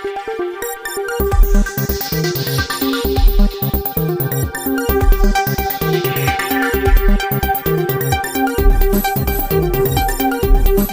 Thank you.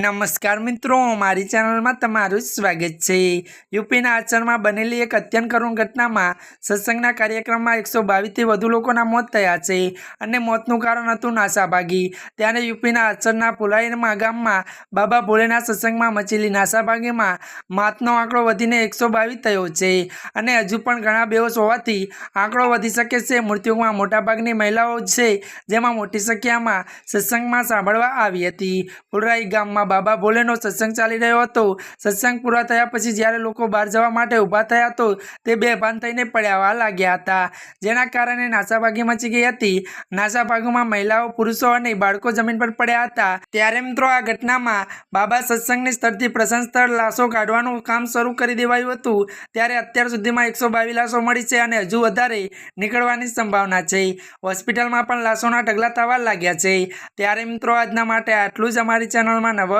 નમસ્કાર મિત્રો, મારી ચેનલમાં તમારું સ્વાગત છે. યુપીના આચરણમાં બનેલી એક અત્યંત કરુણ ઘટનામાં સત્સંગના કાર્યક્રમમાં એકસો બાવીસથી વધુ લોકોના મોત થયા છે અને મોતનું કારણ હતું નાસાભાગી. ત્યારે યુપીના આચરણના પુલાઈમાં ગામમાં બાબા ભોલેના સત્સંગમાં મચેલી નાસાભાગીમાં માતનો આંકડો વધીને એકસો બાવીસ થયો છે અને હજુ પણ ઘણા બેહોશ હોવાથી આંકડો વધી શકે છે. મૃત્યુમાં મોટાભાગની મહિલાઓ છે જેમાં મોટી સંખ્યામાં સત્સંગમાં સાંભળવા આવી હતી. પુલરાઈ ગામમાં બાબા ભોલેનો સત્સંગ ચાલી રહ્યો હતો. સત્સંગ પૂરા થયા પછી જ્યારે લોકો બહાર જવા માટે ઊભા થયા તો તે બેભાન થઈને પડ્યા લાગ્યા હતા. જેના કારણે નાસાભાગી મચી ગઈ હતી. નાસાભાગોમાં મહિલાઓ, પુરુષો અને બાળકો જમીન પર પડ્યા હતા. ત્યારે મિત્રો આ ઘટનામાં બાબા સત્સંગની સ્થળથી પ્રસંગ સ્થળ લાશો કાઢવાનું કામ શરૂ કરી દેવાયું હતું. ત્યારે અત્યાર સુધીમાં એકસો બાવીસ લાશો મળી છે અને હજુ વધારે નીકળવાની સંભાવના છે. હોસ્પિટલમાં પણ લાશોના ઢગલા થવા લાગ્યા છે. ત્યારે મિત્રો આજના માટે આટલું જ. અમારી ચેનલમાં નવા